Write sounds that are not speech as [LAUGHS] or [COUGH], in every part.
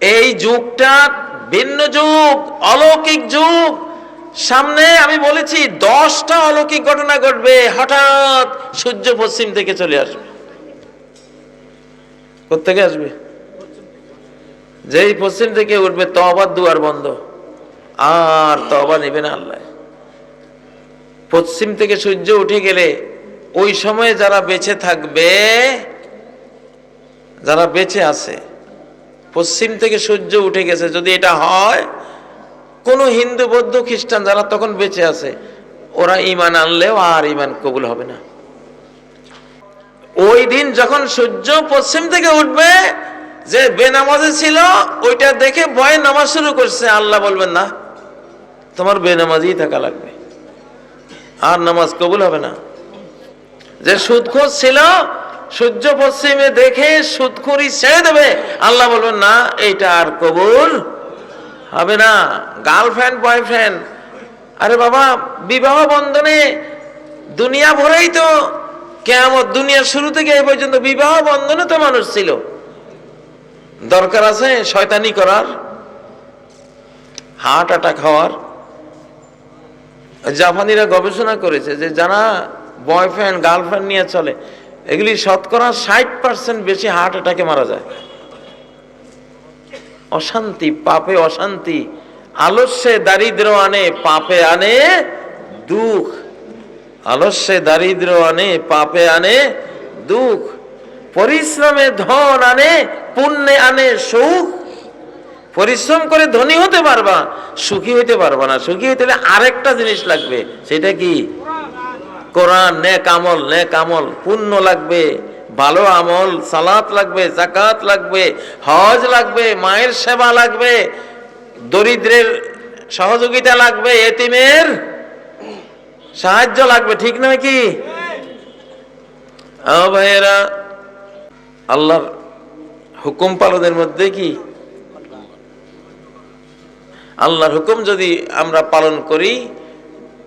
এই যুগটা ভিন্ন যুগ, অলৌকিক যুগ। সামনে আমি বলেছি, দশটা অলৌকিক ঘটনা ঘটবে, হঠাৎ সূর্য পশ্চিম থেকে চলে আসবে। কোথেকে আসবে? যেই পশ্চিম থেকে উঠবে তবার দুয়ার বন্ধ। আর তবা নেবে না আল্লাহ। পশ্চিম থেকে সূর্য উঠে গেলে, ওই সময়ে যারা বেঁচে থাকবে, যারা বেঁচে আছে পশ্চিম থেকে সূর্য উঠে গেছে, যদি এটা হয়, কোনো হিন্দু, বৌদ্ধ, খ্রিস্টান যারা তখন বেঁচে আছে, ওরা ইমান আনলেও আর ইমান কবুল হবে না। ওই দিন যখন সূর্য পশ্চিম থেকে উঠবে, যে বেনামাজে ছিল, ওইটা দেখে ভয় নামাজ শুরু করছে। আল্লাহ বলবেন, না, তোমার বেনামাজই থাকা লাগবে। আর নামাজ কবুল হবে না। যে সুদখোর ছিল সূর্য পশ্চিমে দেখে সুদখুরি ছেড়ে দেবে। আল্লাহ বলবেন, না, এইটা আর কবুল হবে না। গার্লফ্রেন্ড, বয়ফ্রেন্ড, আরে বাবা, বিবাহ বন্ধনে দুনিয়া ভরেই তো কেমন দুনিয়ার শুরু থেকে এই পর্যন্ত বিবাহ বন্ধনে তো মানুষ ছিল। দরকার আছে শয়তানি করার, হার্ট অ্যাটাক হওয়ার। জাপানিরা গবেষণা করেছে যে যারা বয়ফ্রেন্ড, গার্লফ্রেন্ড নিয়ে চলে এগুলি শতকরা ষাট পার্সেন্ট বেশি হার্ট অ্যাটাকে মারা যায়। অশান্তি, পাপে অশান্তি, আলস্যে দারিদ্র আনে, পাপে আনে দুঃখ। আলস্যে দারিদ্র আনে, পাপে আনে দুঃখ। পরিশ্রমে ধন আনে, পুণ্যে আনে সুখ। পরিশ্রম করে ধনী হতে পারবা, সুখী হইতে পারবা না। সুখী হইতে হলে আরেকটা জিনিস লাগবে, সেটা কি? কোরআন, নেক আমল নেক আমল, পুণ্য লাগবে, ভালো আমল, সালাত লাগবে জাকাত লাগবে, হজ লাগবে, মায়ের সেবা লাগবে, দরিদ্রের সহযোগিতা লাগবে, এতিমের সাহায্য লাগবে, ঠিক নয় কি? ভাইয়েরা, আল্লাহর হুকুম পালনের মধ্যে কি? আল্লাহর হুকুম যদি আমরা পালন করি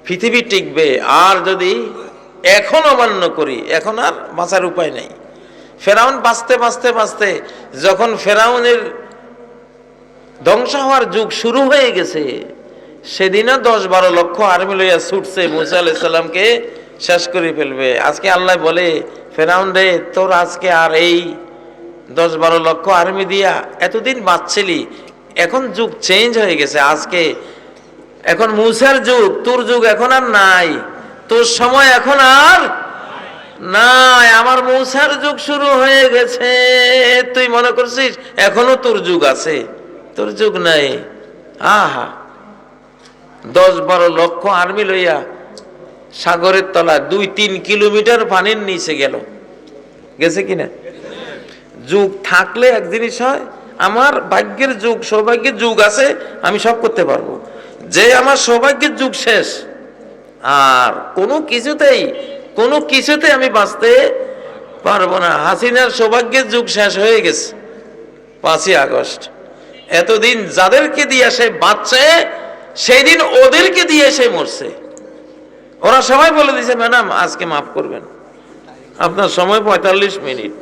পৃথিবী টিকবে, আর যদি এখন অমান্য করি, এখন আর বাঁচার উপায় নেই। ফেরাউন বাঁচতে বাঁচতে বাঁচতে যখন ফেরাউনের ধ্বংস হওয়ার যুগ শুরু হয়ে গেছে, সেদিনও দশ বারো লক্ষ আর্মি লইয়া ছুটছে মুসা আলাইসাল্লামকে শেষ করে ফেলবে। আজকে আল্লাহ বলে, ফেরাউন রে, তোর আজকে আর এই দশ বারো লক্ষ আর্মি দিয়া এতদিন বাঁচছিলি, এখন যুগ চেঞ্জ হয়ে গেছে। আজকে এখন মুসার যুগ, তোর যুগ এখন আর নাই। তোর সময় এখন আর নাই। আমার মৌসার যুগ শুরু হয়ে গেছে। তুই মনে করছিস এখনও তোর যুগ আছে? তোর যুগ নাই। আহা। দশ বারো লক্ষ আর্মি লইয়া সাগরের তলা দুই তিন কিলোমিটার পানির নিচে গেল। গেছে কিনা যুগ থাকলে এক জিনিস হয়, আমার ভাগ্যের যুগ, সৌভাগ্যের যুগ আছে, আমি সব করতে পারব। যে আমার সৌভাগ্যের যুগ শেষ। আর কোনো কিছুতেই, কোনো কিছুতে আমি বাঁচতে পারব না। হাসিনার সৌভাগ্যের যুগ শেষ হয়ে গেছে, পাঁচই আগস্ট। এতদিন যাদেরকে দিয়ে সে বাঁচছে সেই দিন ওদেরকে দিয়ে সে মরছে। ওরা সবাই বলে দিছে ম্যাডাম, আজকে মাফ করবেন। আপনার সময় পঁয়তাল্লিশ মিনিট।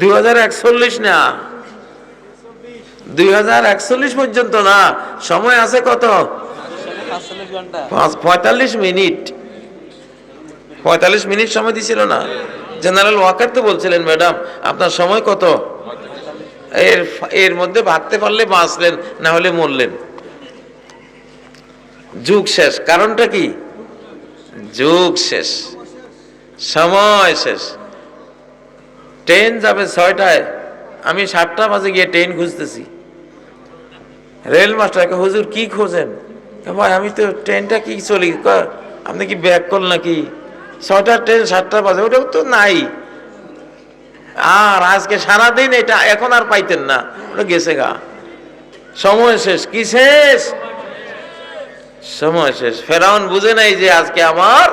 দু হাজার একচল্লিশ না দুই হাজার একচল্লিশ পর্যন্ত না? সময় আছে কত? পঁয়তাল্লিশ মিনিট। পঁয়তাল্লিশ মিনিট সময় দিছিল না? জেনারেল ওয়াকার তো বলছিলেন ম্যাডাম আপনার সময় কত? এর এর মধ্যে ভাবতে পারলে বাঁচলেন না হলে মরলেন। যুগ শেষ। কারণটা কি? যুগ শেষ। সময় শেষ। ট্রেন যাবে ছয়টায়। আমি সাতটা বাজে গিয়ে ট্রেন খুঁজতেছি। রেল মাস্টারকে হুজুর, কি খোঁজেন? ভাই, আমি তো ট্রেনটা কি চলি? আপনি কি ব্যাক করল নাকি? ছয়টার ট্রেন, সাতটা বাজে, ওটাও তো নাই। আর আজকে সারাদিন এটা, এখন আর পাইতেন না। ওটা গেছে গা। সময় শেষ, কি শেষ? সময় শেষ। ফেরাউন বুঝে নাই যে আজকে আমার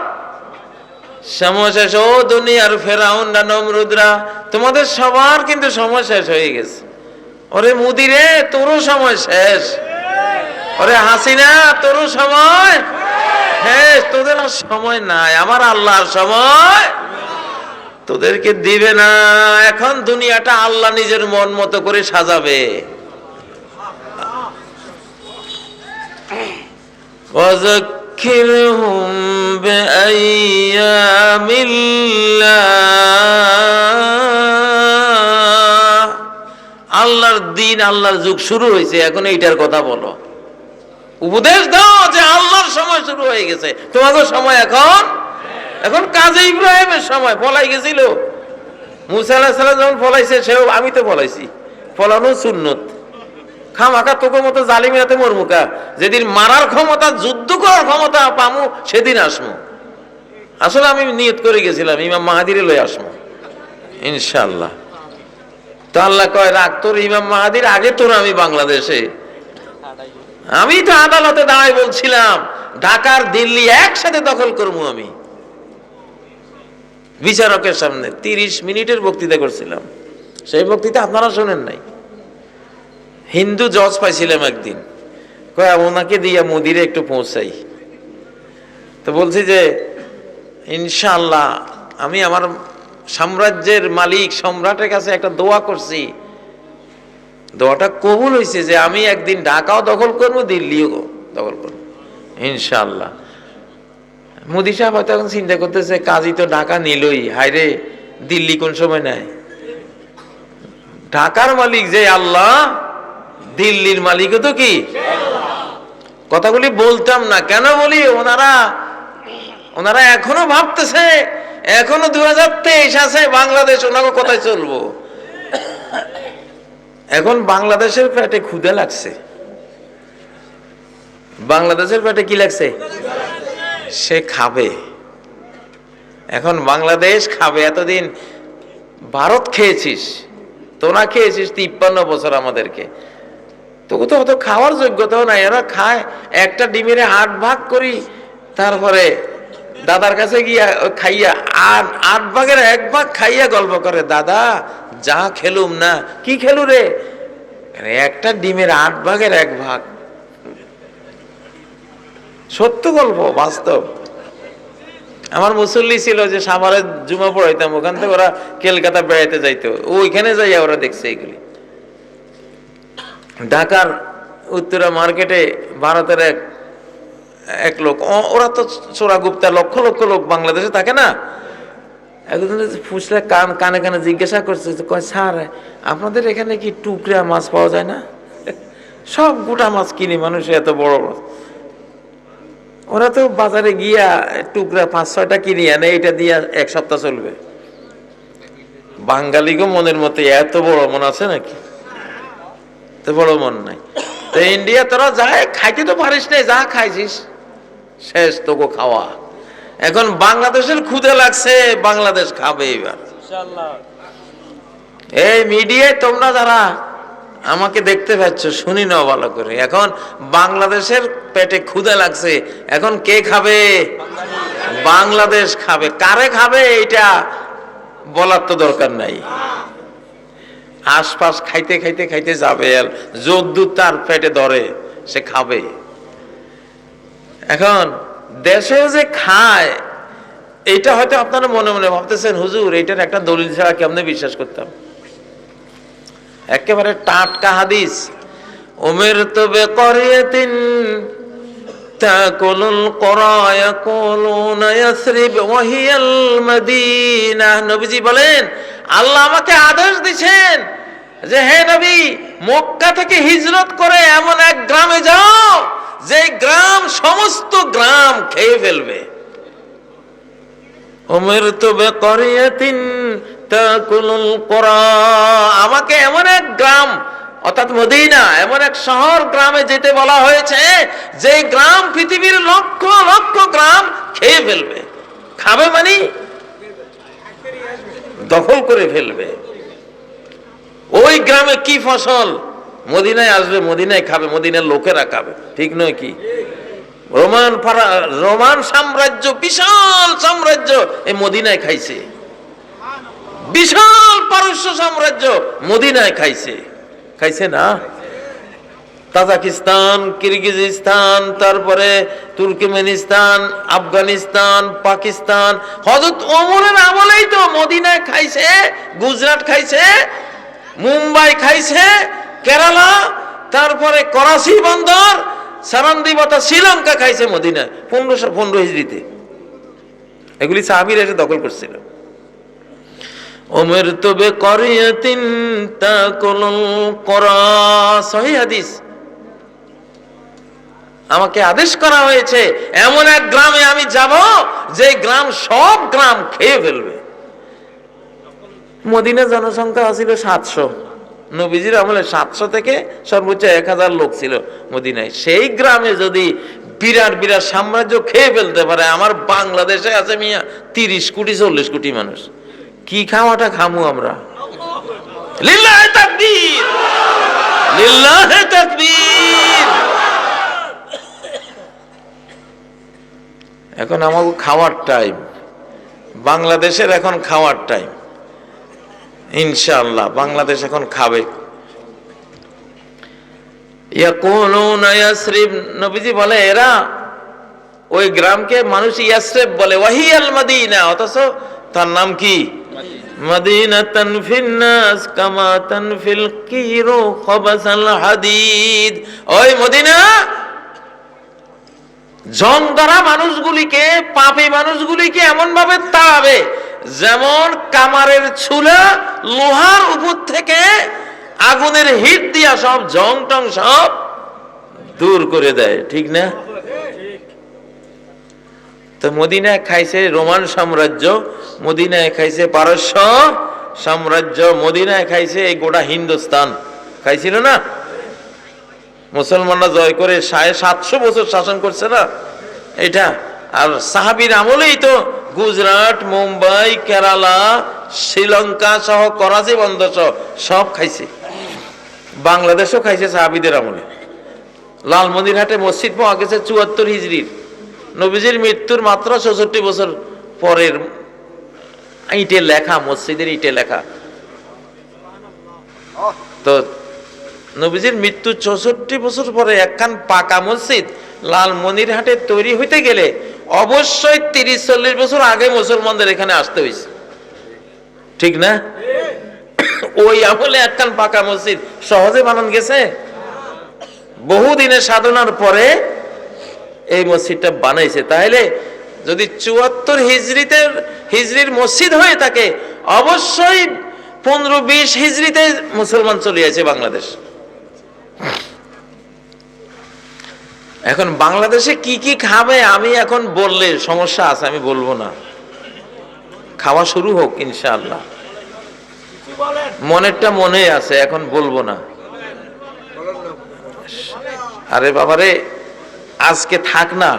সময় শেষ। ও দুনিয়ার ফেরাউন না নমরুদরা, তোমাদের সবার কিন্তু সময় শেষ হয়ে গেছে। ওরে মুদিরে তোরও সময় শেষ। ওরে হাসিনা, তোরও সময় শেষ। তোদের আর সময় নাই, আমার আল্লাহর সময় তোদেরকে দিবে না। এখন দুনিয়াটা আল্লাহ নিজের মন মতো করে সাজাবে। وذكرهم بأيام আল্লাহর দিন, আল্লাহর যুগ শুরু হয়েছে, এখন এইটার কথা বলো। উপদেশ দাও যে আল্লাহর সময় শুরু হয়ে গেছে। তোমাদের সময় এখন? এখন কাজে ইব্রাহিমের সময়, ফলাই গেছিল। মুসা যখন ফলাইছে, সেও আমি তো ফলাইছি। ফলানো সুন্নত। খামাকা তোকে মতো জালিমিরাতে মরমুকা যেদিন মারার ক্ষমতা, যুদ্ধ করার ক্ষমতা পামু, সেদিন আসমু। আসলে আমি নিয়ত করে গেছিলাম, ইমাম মাহাদিরে লই আসমু। ইনশাল্লাহ তো আল্লাহ কয় রাখ তোর ইমাম মাহাদির, আগে তোর আমি বাংলাদেশে। আমি তো আদালতে দাঁড়াই বলছিলাম, ঢাকার দিল্লি একসাথে দখল করব আমি। বিচারকের সামনে তিরিশ মিনিটের বক্তৃতা করছিলাম। সেই বক্তৃতা আপনারা শোনেন নাই। হিন্দু জজ পাইছিলাম একদিন। কয়, ওনাকে দিয়া মোদিরে একটু পৌঁছাই। তো বলছি যে ইনশাল্লাহ আমি আমার সাম্রাজ্যের মালিক, সম্রাটের কাছে একটা দোয়া করছি। দোয়াটা কবুল হয়েছে যে আমি একদিন ঢাকাও দখল করব, দিল্লিও দখল করব। ইনশাল্লাহ মোদি সাহেব হয়তো এখন চিন্তা করতেছে কাজী তো ঢাকা নিলই। হায়রে, দিল্লি কোন সময় নেয় ঢাকার মালিক যে আল্লাহ, দিল্লির মালিকও তো কি? কথাগুলি বলতাম না। কেন বলি? ওনারা ওনারা এখনও ভাবতেছে এখনও দু হাজার তেইশ আছে, বাংলাদেশ, ওনাকে কোথায় চলবো? এখন বাংলাদেশের পেটে ক্ষুদে লাগছে। বাংলাদেশের পেটে কি লাগছে? সে খাবে। এখন বাংলাদেশ খাবে, এতদিন ভারত খেয়েছিস, তোরা খেয়েছিস তিপ্পান্ন বছর আমাদেরকে। তোকে তো অত খাওয়ার যোগ্যতাও নাই, এরা খায়, একটা ডিমের আট ভাগ করি, তারপরে দাদার কাছে গিয়া খাইয়া আট আট ভাগের এক ভাগ খাইয়া গল্প করে, দাদা, যা খেলুম না। কি খেলু রে? একটা ডিমের আট ভাগের এক ভাগ। সত্য গল্প, বাস্তব। আমার মুসল্লি ছিল যে, সাভারে জুমা পড়াইতাম, ওখান থেকে ওরা কলকাতা বেড়াইতে যাইতো। ওইখানে যাইয়া ওরা দেখছে এগুলি। ঢাকার উত্তরা মার্কেটে ভারতের এক এক লোক। ওরা তো চোরা গুপ্তা লক্ষ লক্ষ লোক বাংলাদেশে থাকে না। একদিন ফুসলে কান কানে কানে জিজ্ঞাসা করছে যে, কয় স্যার আপনাদের এখানে কি টুকরা মাছ পাওয়া যায় না? [LAUGHS] সব গোটা মাছ কিনে মানুষ এত বড় মাছ। ওরা তো বাজারে গিয়া টুকরা পাঁচ ছয়টা কিনে আনে এটা দিয়া এক সপ্তাহ চলবে। বাঙালিগো মনের মতো এত বড় মন আছে নাকি? তো বড় মন নাই। তো ইন্ডিয়া তোরা যায় খাইতে তো পারিস নাই যা খাইছিস। শেষ তোকে খাওয়া। এখন বাংলাদেশের ক্ষুদে লাগছে বাংলাদেশ খাবে এবার। এই মিডিয়ায় তোমরা যারা আমাকে দেখতে পাচ্ছ শুনি না ভালো করে। এখন বাংলাদেশের পেটে ক্ষুদে লাগছে এখন কে খাবে? বাংলাদেশ খাবে। কারে খাবে এটা বলার তো দরকার নাই। আশপাশ খাইতে খাইতে খাইতে যাবে আর যদ্দূর তার পেটে ধরে সে খাবে। এখন দেশে যে খায় এটা হয়তো আপনারা মনে মনে ভাবতেছেন, হুজুর, এইটার একটা দলিল ছাড়া কেমনে বিশ্বাস করতাম? একেবারে টাটকা হাদিস। ওমের তো বেকরিয়াতিন তাকুলুল করা ইয়াকুলুনা ইয়াসরিব ওয়া হিয়াল নবীজি বলেন আমাকে যে, হে নবী, মক্কা থেকে হিজরত করে এমন এক গ্রামে যাও যে গ্রাম, সমস্ত গ্রাম খেয়ে ফেলবে। উমিরতু বিকরিয়াতিন তাকুলুল কুরা আমাকে এমন এক গ্রাম, অর্থাৎ মদিনা, এমন এক শহর গ্রামে যেতে বলা হয়েছে, যে গ্রাম পৃথিবীর লক্ষ লক্ষ গ্রাম খেয়ে ফেলবে। খাবে মানে? দখল করে ফেলবে। ওই গ্রামে কি ফসল? মদিনায় আসবে, মদিনায় খাবে, মদিনার লোকেরা খাবে। ঠিক নয় কি? রোমান রোমান সাম্রাজ্য, বিশাল সাম্রাজ্য এই মদিনায় খাইছে। বিশাল পারস্য সাম্রাজ্য মদিনায় খাইছে। খাইছে না? তাজাকিস্তান, কিরগিজিস্তান, তারপরে তুর্কমেনিস্তান, আফগানিস্তান, পাকিস্তান। হজরত অমরের আমলেই তো মদিনায় খাইছে, গুজরাট খাইছে, মুম্বাই খাইছে কেরালা, তারপরে করাচি বন্দর, সারান্দিবতা শ্রীলঙ্কা খাইছে মদিনায়, পনেরোশো পনেরো হিজড়িতে। এগুলি সাহাবির এসে দখল করছিল। ওমর তবে করিয়াতিন করা সহি হাদিস। আমাকে আদেশ করা হয়েছে, এমন এক গ্রামে আমি যাব, যে গ্রাম সব গ্রাম খেয়ে ফেলবে। মদিনা জনসংখ্যা ছিল সাতশো। নবীজির আমলে সাতশো থেকে সর্বোচ্চ এক হাজার লোক ছিল মদিনায়। সেই গ্রামে যদি বিরাট বিরাট সাম্রাজ্য খেয়ে ফেলতে পারে, আমার বাংলাদেশে আছে মিয়া তিরিশ কোটি, চল্লিশ কোটি মানুষ। কি খাওয়াটা খামু আমরা? এখন আমার খাওয়ার টাইম বাংলাদেশের এখন খাওয়ার টাইম ইনশাআল্লাহ বাংলাদেশ এখন খাবে। নবীজি বলে এরা ওই গ্রামকে মানুষ ইয়াসরিব বলে ওয়াহিয়াল মদিনা অথচ তার নাম কি? মদিনা। নাস কামা তানফিল কিরু খবাসাল হাদিদ। ওই মদিনা জং ধরা মানুষগুলিকে পাপী মানুষগুলিকে এমন ভাবে তাড়াবে যেমন কামারের ছুলা লোহার উপর থেকে আগুনের হিট দিয়া সব জং টং সব দূর করে দেয়, ঠিক না? তো মদিনায় খাইছে রোমান সাম্রাজ্য, মদিনায় খাইছে পারস্য সাম্রাজ্য, মদিনায় খাইছে এই গোটা হিন্দুস্তান। খাইছিল না? মুসলমানরা জয় করে সাড়ে সাতশো বছর শাসন করছে না? এটা আর সাহাবির আমলেই তো গুজরাট, মুম্বাই, কেরালা, শ্রীলঙ্কা সহ করাচি বন্দর সহ সব খাইছে। বাংলাদেশও খাইছে সাহাবিদের আমলে। লালমন্দিরহাটে মসজিদ পাওয়া গেছে চুয়াত্তর হিজড়ির। নবীজির মৃত্যুর মাত্র চৌষট্টি বছর পরের ইটে লেখা, মসজিদের ইটে লেখা। তো নবীজির মৃত্যু চৌষট্টি বছর পরে একখান পাকা মসজিদ লালমনিরহাটে তৈরি হইতে গেলে অবশ্যই তিরিশ, চল্লিশ বছর আগে মুসলমানদের এখানে আসতে হয়েছে। ঠিক না? ওই আমলে একখান পাকা মসজিদ। সহজে বানান গেছে? বহুদিনের সাধনার পরে এই মসজিদটা বানাইছে। তাহলে যদি চুয়াত্তর হিজড়িতে হিজড়ির মসজিদ হয়ে থাকে, অবশ্যই পনেরো, বিশ হিজড়িতে মুসলমান চলে আছে বাংলাদেশ। এখন বাংলাদেশে কি কি খাবে, আমি এখন বললে সমস্যা আছে, আমি বলব না। খাওয়া শুরু হোক, ইনশাআল্লাহ। মনেরটা মনে আছে, এখন বলব না। আরে বাবারে, আজকে থাক না।